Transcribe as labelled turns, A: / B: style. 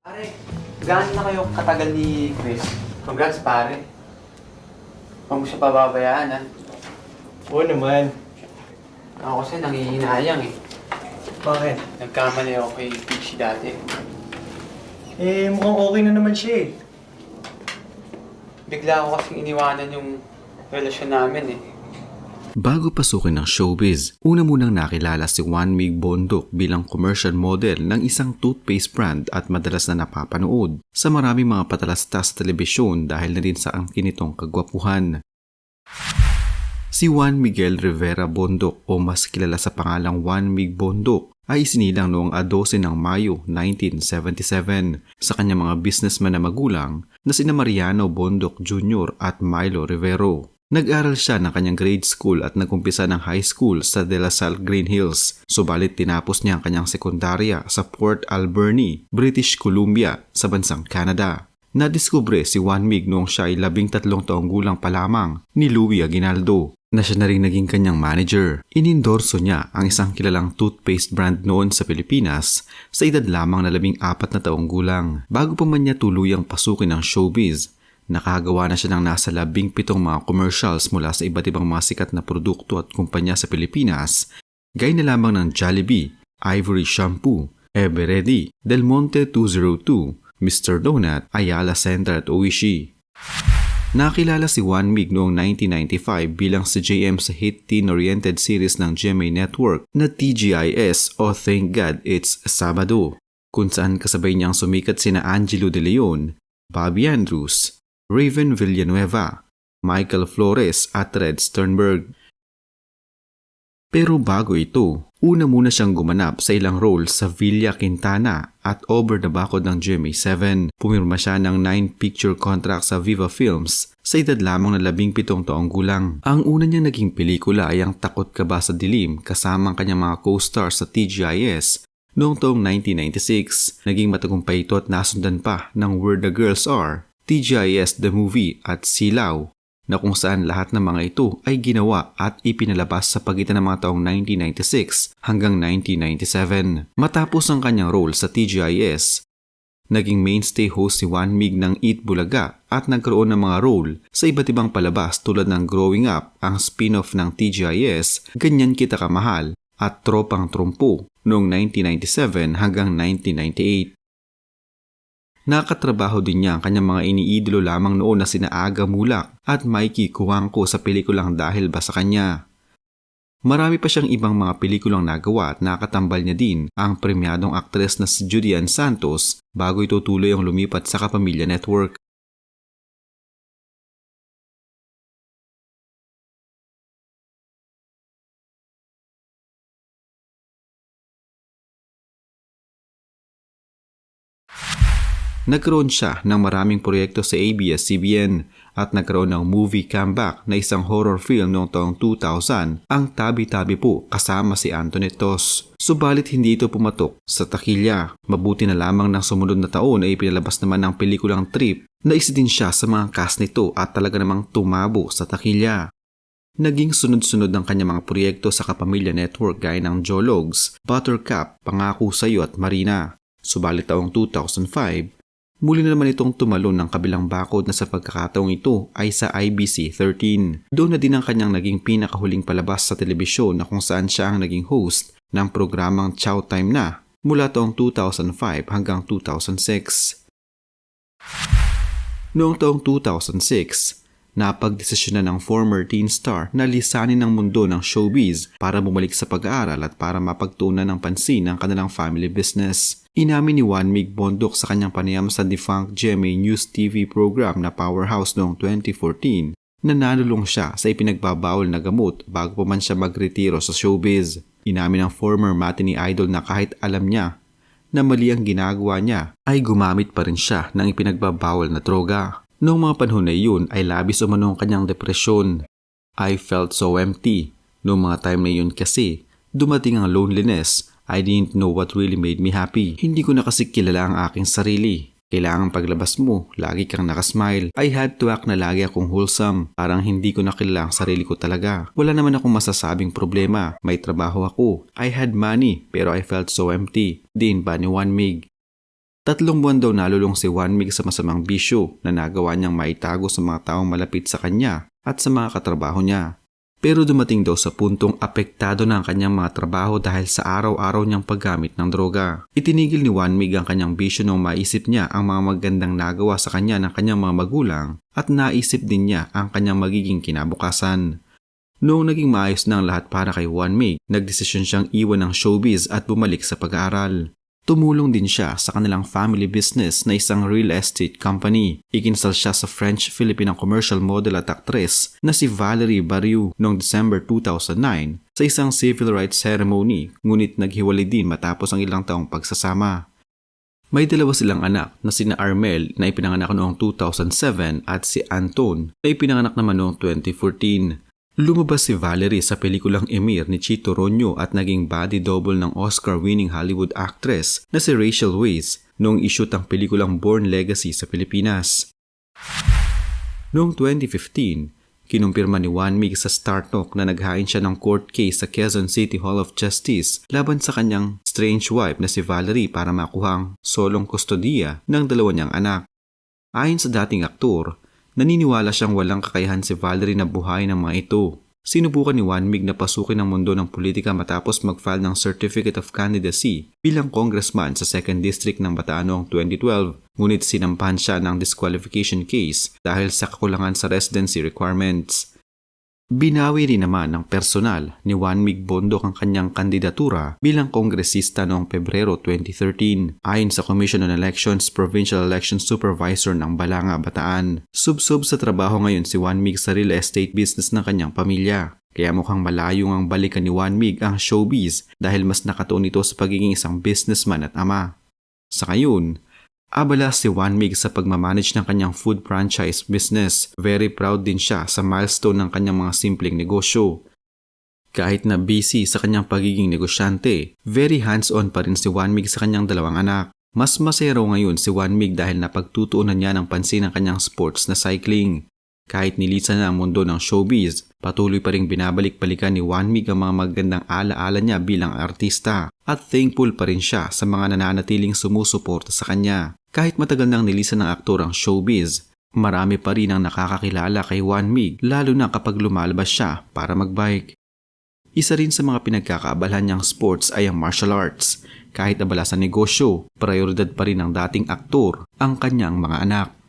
A: Pare, gaano na kayo katagal ni Chris? Congrats, pare. Huwag mo siya pababayaan, ha?
B: Oo naman.
A: Ako kasi nangihinayang, eh.
B: Bakit?
A: Nagkamali ako kay Peachy dati.
B: Eh, mukhang okay na naman siya eh.
A: Bigla ako kasing iniwanan yung relasyon namin, eh.
C: Bago pasukin ng showbiz, una munang nakilala si Juan Mig Bondok bilang commercial model ng isang toothpaste brand at madalas na napapanood sa maraming mga patalastas sa telebisyon dahil na din sa angkin nitong kagwapuhan. Si Juan Miguel Rivera Bondok o mas kilala sa pangalang Juan Mig Bondok ay isinilang noong 12 ng Mayo 1977 sa kanyang mga businessman na magulang na sina Mariano Bondok Jr. at Milo Rivero. Nag-aral siya ng kanyang grade school at nagumpisa ng high school sa De La Salle Green Hills, subalit tinapos niya ang kanyang sekundarya sa Port Alberni, British Columbia sa bansang Canada. Nadiskubre si Juan Mig noong siya ay labing tatlong taong gulang pa lamang ni Louis Aguinaldo na siya na rin naging kanyang manager. Inindorso niya ang isang kilalang toothpaste brand noon sa Pilipinas sa edad lamang na labing apat na taong gulang. Bago pa man niya tuluyang pasukin ang showbiz, nakagawa na siya ng nasa labing pitong mga commercials mula sa iba't ibang mga sikat na produkto at kumpanya sa Pilipinas, gaya na lamang ng Jollibee, Ivory Shampoo, Eveready, Del Monte 202, Mr. Donut, Ayala Center at Oishi. Nakilala si Juan Mig noong 1995 bilang si JM sa hit teen-oriented series ng GMA Network na TGIS o Thank God It's Sabado, kung saan kasabay niyang sumikat sina Angelo De Leon, Bobby Andrews, Raven Villanueva, Michael Flores at Red Sternberg. Pero bago ito, una muna siyang gumanap sa ilang role sa Villa Quintana at Over the Bakod ng GMA7. Pumirma siya ng 9-picture contract sa Viva Films sa edad lamang na 17 taong gulang. Ang una niyang naging pelikula ay ang Takot Ka Ba sa Dilim kasama ang kanyang mga co-stars sa TGIS noong taong 1996. Naging matagumpay ito at nasundan pa ng Where the Girls Are, TGIS The Movie at Silaw na kung saan lahat ng mga ito ay ginawa at ipinalabas sa pagitan ng mga taong 1996 hanggang 1997. Matapos ang kanyang role sa TGIS, naging mainstay host si Juan Mig ng Eat Bulaga at nagkaroon ng mga role sa iba't ibang palabas tulad ng Growing Up, ang spin-off ng TGIS, Ganyan Kita Kamahal at Tropang Trumpo noong 1997 hanggang 1998. Nakatrabaho din niya ang kanyang mga iniidolo lamang noon na sina Aga Mulak at Mikey Kuwangko sa pelikulang Dahil Ba Sa Kanya. Marami pa siyang ibang mga pelikulang nagawa at nakatambal niya din ang premyadong aktres na si Julian Santos bago ito tuloy ang lumipat sa Kapamilya Network. Nagkaroon siya ng maraming proyekto sa ABS-CBN at nagkaroon ng movie comeback na isang horror film noong taong 2000 ang Tabi-Tabi po kasama si Antoinette Tos. Subalit hindi ito pumatok sa takilya. Mabuti na lamang ng sumunod na taon ay pinalabas naman ng pelikulang Trip na isa din siya sa mga cast nito at talaga namang tumabo sa takilya. Naging sunod-sunod ang kanyang mga proyekto sa Kapamilya Network gaya ng Jologs, Buttercup, Pangako Sa'yo at Marina. Subalit taong 2005, Muli na naman itong tumalon ng kabilang bakod na sa pagkakataong ito ay sa IBC 13. Doon na din ang kanyang naging pinakahuling palabas sa telebisyon na kung saan siya ang naging host ng programang Chow Time na mula taong 2005 hanggang 2006. Noong taong 2006, napagdesisyonan ng former teen star na lisanin ang mundo ng showbiz para bumalik sa pag-aaral at para mapagtuunan ng pansin ang kanilang family business. Inamin ni Juan Mig Bondok sa kanyang panayam sa defunct GMA News TV program na Powerhouse noong 2014 na nalulong siya sa ipinagbabawal na gamot bago pa man siya magretiro sa showbiz. Inamin ng former matinee idol na kahit alam niya na mali ang ginagawa niya ay gumamit pa rin siya ng ipinagbabawal na droga. Noong mga panahon na iyon ay labis umano ang kanyang depresyon. I felt so empty. Noong mga time na iyon kasi, dumating ang loneliness I didn't know what really made me happy. Hindi ko na kasi kilala ang aking sarili. Kailangan paglabas mo, lagi kang nakasmile. I had to act na lagi akong wholesome. Parang hindi ko nakilala ang sarili ko talaga. Wala naman akong masasabing problema. May trabaho ako. I had money, pero I felt so empty. Din ba ni Juan Mig? Tatlong buwan daw nalulong si Juan Mig sa masamang bisyo na nagawa niyang maitago sa mga taong malapit sa kanya at sa mga katrabaho niya. Pero dumating daw sa puntong apektado na ang kanyang mga trabaho dahil sa araw-araw niyang paggamit ng droga. Itinigil ni Juan Mig ang kanyang bisyo nung maisip niya ang mga magandang nagawa sa kanya ng kanyang mga magulang at naisip din niya ang kanyang magiging kinabukasan. Noong naging maayos na ang lahat para kay Juan Mig, nagdesisyon siyang iwan ng showbiz at bumalik sa pag-aaral. Tumulong din siya sa kanilang family business na isang real estate company. Ikinsal siya sa French-Filipinang commercial model at actress na si Valerie Barriou noong December 2009 sa isang civil rights ceremony ngunit naghiwalay din matapos ang ilang taong pagsasama. May dalawa silang anak na sina Armel na ipinanganak noong 2007 at si Anton na ipinanganak naman noong 2014. Lumabas si Valerie sa pelikulang Emir ni Chito Ronyo at naging body double ng Oscar-winning Hollywood actress na si Rachel Weisz noong ishoot ang pelikulang Born Legacy sa Pilipinas. Noong 2015, kinumpirma ni Juan Mig sa Star Talk na naghain siya ng court case sa Quezon City Hall of Justice laban sa kanyang strange wife na si Valerie para makuha ang solong kustodiya ng dalawa niyang anak. Ayon sa dating aktor, naniniwala siyang walang kakayahan si Valerie na buhayin ang mga ito. Sinubukan ni Juan Mig na pasukin ang mundo ng politika matapos mag-file ng Certificate of Candidacy bilang congressman sa 2nd District ng Bataan noong 2012 ngunit sinampahan siya ng disqualification case dahil sa kakulangan sa residency requirements. Binawi rin naman ng personal ni Juan Mig Bondok ang kanyang kandidatura bilang kongresista noong Pebrero 2013 ayon sa Commission on Elections Provincial Election Supervisor ng Balanga, Bataan. Subsub sa trabaho ngayon si Juan Mig sa real estate business ng kanyang pamilya. Kaya mukhang malayo ang balikan ni Juan Mig ang showbiz dahil mas nakatuon ito sa pagiging isang businessman at ama. Sa ngayon, Abala si Juan Mig sa pagmamanage ng kanyang food franchise business. Very proud din siya sa milestone ng kanyang mga simpleng negosyo. Kahit na busy sa kanyang pagiging negosyante, very hands-on pa rin si Juan Mig sa kanyang dalawang anak. Mas masaya raw ngayon si Juan Mig dahil napagtutuunan niya ng pansin ang kanyang sports na cycling. Kahit nilisan na ang mundo ng showbiz, patuloy pa rin binabalik-balikan ni Juan Mig ang mga magandang alaala niya bilang artista at thankful pa rin siya sa mga nananatiling sumusuporta sa kanya. Kahit matagal nang nilisan ng aktor ang showbiz, marami pa rin ang nakakakilala kay Juan Mig lalo na kapag lumalabas siya para magbike. Isa rin sa mga pinagkakaabalahan niyang sports ay ang martial arts. Kahit abala sa negosyo, prioridad pa rin ng dating aktor ang kanyang mga anak.